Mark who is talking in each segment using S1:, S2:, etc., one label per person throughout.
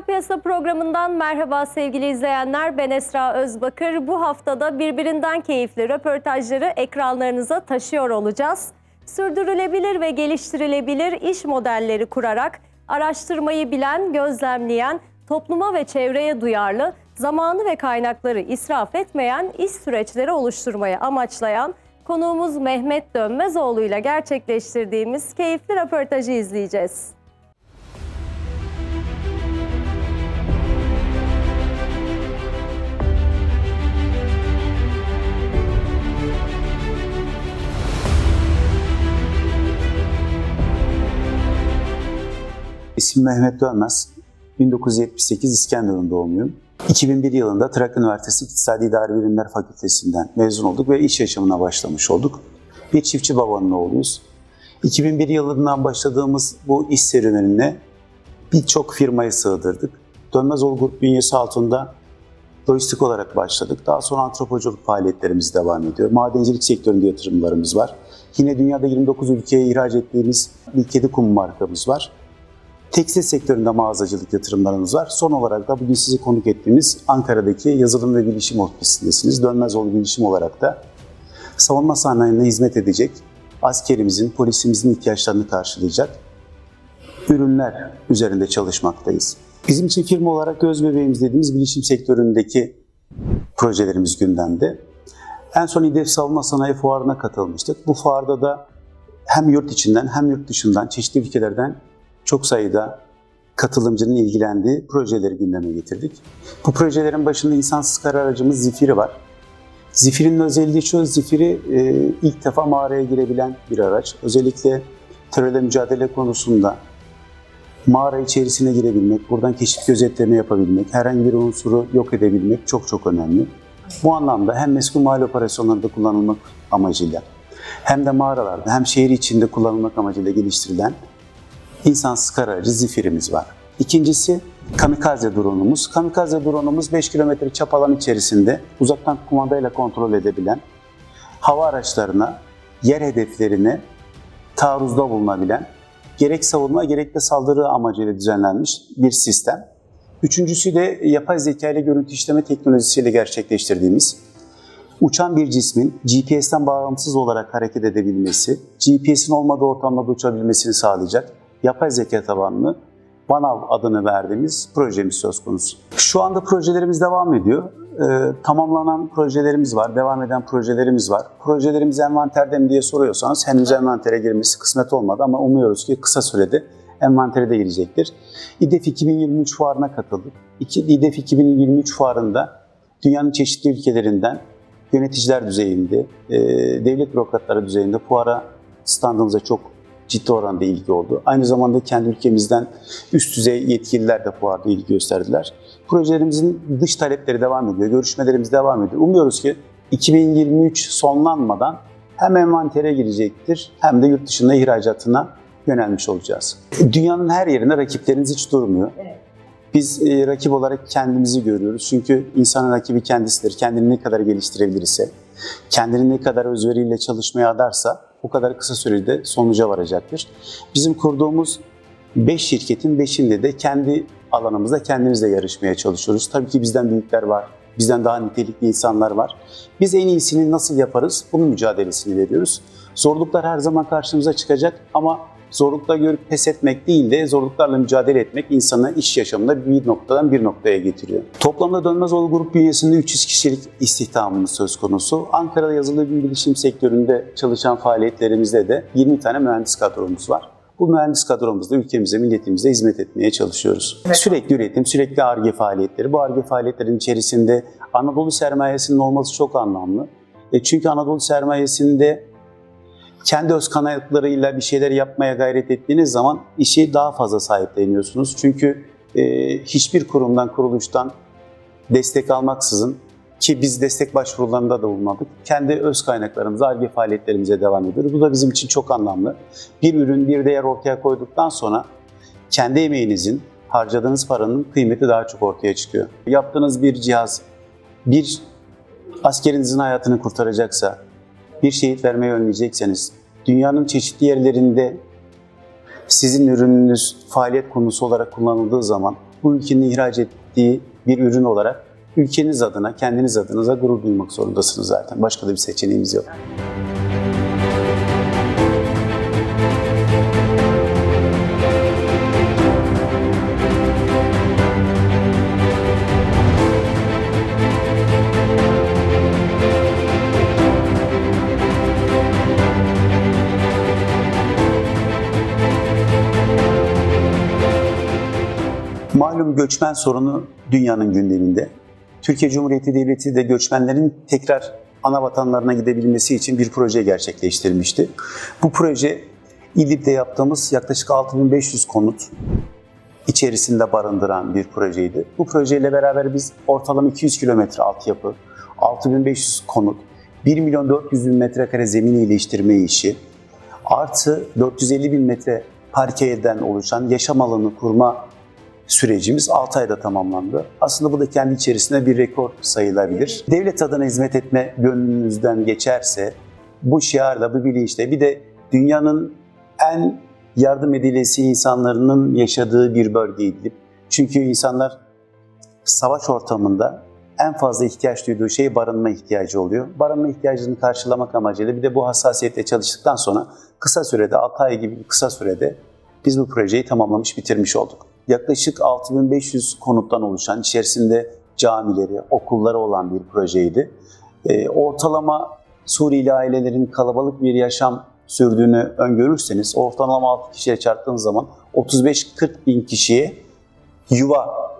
S1: Güncel Piyasa programından merhaba sevgili izleyenler. Ben Esra Özbakır. Bu haftada birbirinden keyifli röportajları ekranlarınıza taşıyor olacağız. Sürdürülebilir ve geliştirilebilir iş modelleri kurarak araştırmayı bilen, gözlemleyen, topluma ve çevreye duyarlı, zamanı ve kaynakları israf etmeyen iş süreçleri oluşturmayı amaçlayan konuğumuz Mehmet Dönmezoğlu ile gerçekleştirdiğimiz keyifli röportajı izleyeceğiz.
S2: İsmim Mehmet Dönmez. 1978 İskenderun doğumluyum. 2001 yılında Trakya Üniversitesi İktisadi İdari Bilimler Fakültesinden mezun olduk ve iş yaşamına başlamış olduk. Bir çiftçi babanın oğluyuz. 2001 yılından başladığımız bu iş serüvenine birçok firmayı sığdırdık. Dönmezoğlu Grup bünyesi altında lojistik olarak başladık. Daha sonra antropoculuk faaliyetlerimiz devam ediyor. Madencilik sektöründe yatırımlarımız var. Yine dünyada 29 ülkeye ihraç ettiğimiz bir kedi kumu markamız var. Tekstil sektöründe mağazacılık yatırımlarımız var. Son olarak da bugün sizi konuk ettiğimiz Ankara'daki yazılım ve bilişim ofisindesiniz. Dönmezoğlu Bilişim olarak da savunma sanayine hizmet edecek, askerimizin, polisimizin ihtiyaçlarını karşılayacak ürünler üzerinde çalışmaktayız. Bizim için firma olarak göz bebeğimiz dediğimiz bilişim sektöründeki projelerimiz gündemde. En son İDEF Savunma Sanayi Fuarı'na katılmıştık. Bu fuarda da hem yurt içinden hem yurt dışından çeşitli ülkelerden çok sayıda katılımcının ilgilendiği projeleri gündeme getirdik. Bu projelerin başında insansız kara aracımız Zifiri var. Zifir'in özelliği şu, Zifiri e, ilk defa mağaraya girebilen bir araç. Özellikle terörle mücadele konusunda mağara içerisine girebilmek, buradan keşif gözetleme yapabilmek, herhangi bir unsuru yok edebilmek çok çok önemli. Bu anlamda hem meskul mal operasyonlarında kullanılmak amacıyla hem de mağaralarda hem şehir içinde kullanılmak amacıyla geliştirilen insansız kara Zifir'imiz var. İkincisi kamikaze drone'umuz. Kamikaze drone'umuz 5 kilometre çap alan içerisinde uzaktan kumandayla kontrol edebilen, hava araçlarına, yer hedeflerine taarruzda bulunabilen, gerek savunma gerek de saldırı amacıyla düzenlenmiş bir sistem. Üçüncüsü de yapay zeka ile görüntü işleme teknolojisiyle gerçekleştirdiğimiz uçan bir cismin GPS'ten bağımsız olarak hareket edebilmesi, GPS'in olmadığı ortamda uçabilmesini sağlayacak yapay zeka tabanlı Banav adını verdiğimiz projemiz söz konusu. Şu anda projelerimiz devam ediyor. Ee, tamamlanan projelerimiz var, devam eden projelerimiz var. Projelerimiz envanterde mi diye soruyorsanız henüz envantere girmesi kısmet olmadı ama umuyoruz ki kısa sürede envantere de girecektir. İDEF 2023 fuarına katıldık. İDEF 2023 fuarında dünyanın çeşitli ülkelerinden yöneticiler düzeyinde, e, devlet bürokratları düzeyinde fuara standımıza çok ciddi oranda ilgi oldu. Aynı zamanda kendi ülkemizden üst düzey yetkililer de fuarda ilgi gösterdiler. Projelerimizin dış talepleri devam ediyor, görüşmelerimiz devam ediyor. Umuyoruz ki 2023 sonlanmadan hem envantere girecektir hem de yurt dışında ihracatına yönelmiş olacağız. Dünyanın her yerinde rakipleriniz hiç durmuyor. Biz e, rakip olarak kendimizi görüyoruz. Çünkü insanın rakibi kendisidir. Kendini ne kadar geliştirebilirse, kendini ne kadar özveriyle çalışmaya adarsa o kadar kısa sürede sonuca varacaktır. Bizim kurduğumuz 5 şirketin 5'inde de kendi alanımızda kendimizle yarışmaya çalışıyoruz. Tabii ki bizden büyükler var, bizden daha nitelikli insanlar var. Biz en iyisini nasıl yaparız? Bunun mücadelesini veriyoruz. Zorluklar her zaman karşımıza çıkacak ama zorlukla görüp pes etmek değil de zorluklarla mücadele etmek insanı iş yaşamında bir noktadan bir noktaya getiriyor. Toplamda Dönmezoğlu Grup bünyesinde 300 kişilik istihdamımız söz konusu. Ankara'da yazılı bir bilişim sektöründe çalışan faaliyetlerimizde de 20 tane mühendis kadromuz var. Bu mühendis kadromuzda ülkemize, milletimize hizmet etmeye çalışıyoruz. Sürekli üretim, sürekli ARGE faaliyetleri. Bu ARGE faaliyetlerin içerisinde Anadolu sermayesinin olması çok anlamlı. E çünkü Anadolu sermayesinde kendi öz kaynaklarıyla bir şeyler yapmaya gayret ettiğiniz zaman işi daha fazla sahipleniyorsunuz. Çünkü e, hiçbir kurumdan, kuruluştan destek almaksızın ki biz destek başvurularında da bulunmadık. Kendi öz kaynaklarımıza, ARGE faaliyetlerimize devam ediyoruz. Bu da bizim için çok anlamlı. Bir ürün, bir değer ortaya koyduktan sonra kendi emeğinizin, harcadığınız paranın kıymeti daha çok ortaya çıkıyor. Yaptığınız bir cihaz, bir askerinizin hayatını kurtaracaksa, bir şehit vermeyi önleyecekseniz, dünyanın çeşitli yerlerinde sizin ürününüz faaliyet konusu olarak kullanıldığı zaman bu ülkenin ihraç ettiği bir ürün olarak ülkeniz adına, kendiniz adınıza gurur duymak zorundasınız zaten. Başka da bir seçeneğimiz yok. Göçmen sorunu dünyanın gündeminde. Türkiye Cumhuriyeti Devleti de göçmenlerin tekrar ana vatanlarına gidebilmesi için bir proje gerçekleştirmişti. Bu proje İdlib'de yaptığımız yaklaşık 6500 konut içerisinde barındıran bir projeydi. Bu projeyle beraber biz ortalama 200 kilometre altyapı, 6500 konut, 1 milyon 400 bin metrekare zemin iyileştirme işi, artı 450 bin metre parkeyeden oluşan yaşam alanı kurma sürecimiz 6 ayda tamamlandı. Aslında bu da kendi içerisinde bir rekor sayılabilir. Devlet adına hizmet etme gönlünüzden geçerse bu şiarla, bu bilinçle bir de dünyanın en yardım edilesi insanların yaşadığı bir bölge İdlib. Çünkü insanlar savaş ortamında en fazla ihtiyaç duyduğu şey barınma ihtiyacı oluyor. Barınma ihtiyacını karşılamak amacıyla bir de bu hassasiyetle çalıştıktan sonra kısa sürede, 6 ay gibi kısa sürede biz bu projeyi tamamlamış, bitirmiş olduk. Yaklaşık 6500 konuttan oluşan, içerisinde camileri, okulları olan bir projeydi. Ee, ortalama Suriyeli ailelerin kalabalık bir yaşam sürdüğünü öngörürseniz, ortalama 6 kişiye çarptığınız zaman 35-40 bin kişiye yuva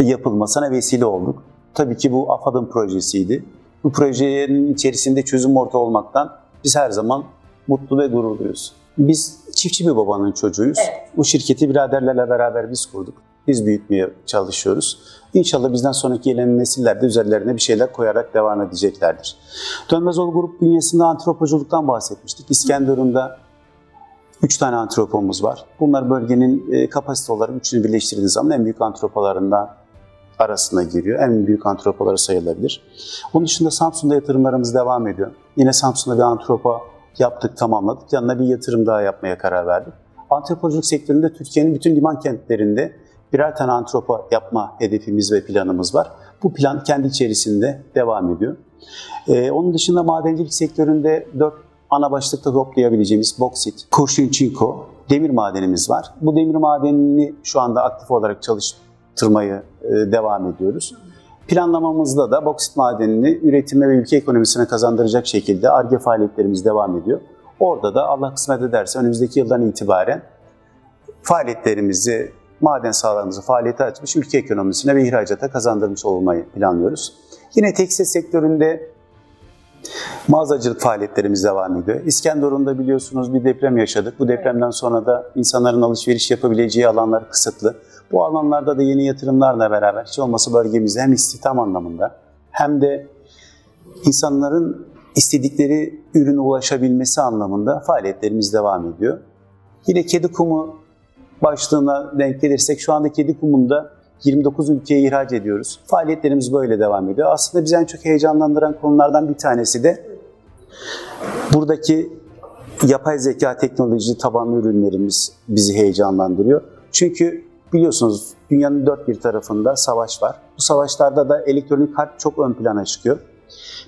S2: yapılmasına vesile olduk. Tabii ki bu AFAD'ın projesiydi. Bu projenin içerisinde çözüm ortağı olmaktan biz her zaman mutlu ve gurur duyuyoruz. Biz çiftçi bir babanın çocuğuyuz.
S3: Evet.
S2: Bu şirketi biraderlerle beraber biz kurduk. Biz büyütmeye çalışıyoruz. İnşallah bizden sonraki gelen nesiller de üzerlerine bir şeyler koyarak devam edeceklerdir. Dönmezoğlu Grup bünyesinde antropoculuktan bahsetmiştik. İskenderun'da 3 tane antropomuz var. Bunlar bölgenin e, kapasite olarak üçünü birleştirdiğiniz zaman en büyük antropolarından arasına giriyor. En büyük antropoları sayılabilir. Onun dışında Samsun'da yatırımlarımız devam ediyor. Yine Samsun'da bir antropo yaptık, tamamladık. Yanına bir yatırım daha yapmaya karar verdik. Antropoculuk sektöründe Türkiye'nin bütün liman kentlerinde birer tane antropo yapma hedefimiz ve planımız var. Bu plan kendi içerisinde devam ediyor. Ee, onun dışında madencilik sektöründe dört ana başlıkta toplayabileceğimiz boksit, kurşun çinko, demir madenimiz var. Bu demir madenini şu anda aktif olarak çalıştırmayı e, devam ediyoruz. Planlamamızda da boksit madenini üretime ve ülke ekonomisine kazandıracak şekilde ARGE faaliyetlerimiz devam ediyor. Orada da Allah kısmet ederse önümüzdeki yıldan itibaren faaliyetlerimizi, maden sahalarımızı faaliyete açmış, ülke ekonomisine ve ihracata kazandırmış olmayı planlıyoruz. Yine tekstil sektöründe mağazacılık faaliyetlerimiz devam ediyor. İskenderun'da biliyorsunuz bir deprem yaşadık. Bu depremden sonra da insanların alışveriş yapabileceği alanlar kısıtlı. Bu alanlarda da yeni yatırımlarla beraber hiç olmasa bölgemizde hem istihdam anlamında hem de insanların istedikleri ürüne ulaşabilmesi anlamında faaliyetlerimiz devam ediyor. Yine kedi kumu başlığına denk gelirsek şu anda kedi kumunda 29 ülkeye ihraç ediyoruz. Faaliyetlerimiz böyle devam ediyor. Aslında bizi en çok heyecanlandıran konulardan bir tanesi de buradaki yapay zeka teknoloji tabanlı ürünlerimiz bizi heyecanlandırıyor. Çünkü biliyorsunuz dünyanın dört bir tarafında savaş var. Bu savaşlarda da elektronik harp çok ön plana çıkıyor.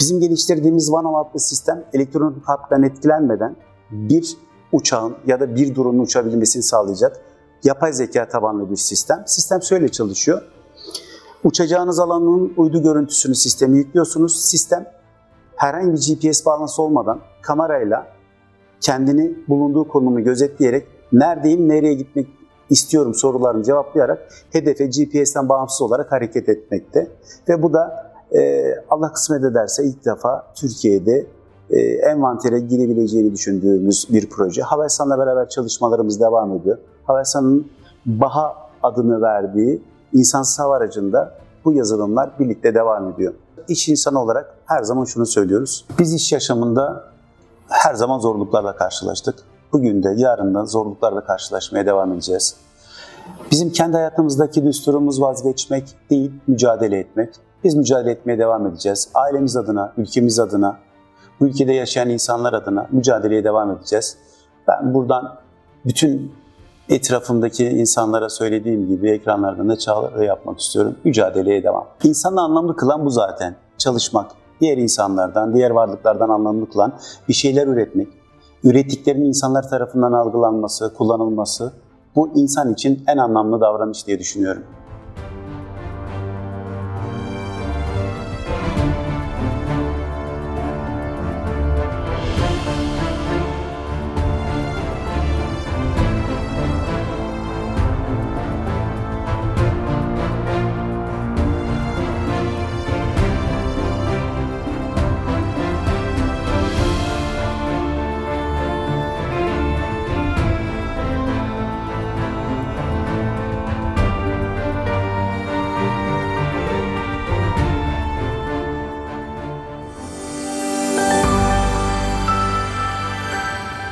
S2: Bizim geliştirdiğimiz Vanav adlı sistem elektronik harpten etkilenmeden bir uçağın ya da bir drone'un uçabilmesini sağlayacak yapay zeka tabanlı bir sistem. Sistem şöyle çalışıyor. Uçacağınız alanın uydu görüntüsünü sisteme yüklüyorsunuz. Sistem herhangi bir GPS bağlantısı olmadan kamerayla kendini bulunduğu konumu gözetleyerek neredeyim, nereye gitmek istiyorum sorularını cevaplayarak hedefe GPS'ten bağımsız olarak hareket etmekte. Ve bu da e, Allah kısmet ederse ilk defa Türkiye'de e, envantere girebileceğini düşündüğümüz bir proje. Havelsan'la beraber çalışmalarımız devam ediyor. Havelsan'ın BAHA adını verdiği insansız hava aracında bu yazılımlar birlikte devam ediyor. İş insanı olarak her zaman şunu söylüyoruz. Biz iş yaşamında her zaman zorluklarla karşılaştık. Bugün de yarın da zorluklarla karşılaşmaya devam edeceğiz. Bizim kendi hayatımızdaki düsturumuz vazgeçmek değil, mücadele etmek. Biz mücadele etmeye devam edeceğiz. Ailemiz adına, ülkemiz adına, bu ülkede yaşayan insanlar adına mücadeleye devam edeceğiz. Ben buradan bütün Etrafımdaki insanlara söylediğim gibi ekranlardan da çağrı yapmak istiyorum. Mücadeleye devam. İnsanı anlamlı kılan bu zaten. Çalışmak. Diğer insanlardan, diğer varlıklardan anlamlı kılan bir şeyler üretmek. Ürettiklerinin insanlar tarafından algılanması, kullanılması bu insan için en anlamlı davranış diye düşünüyorum.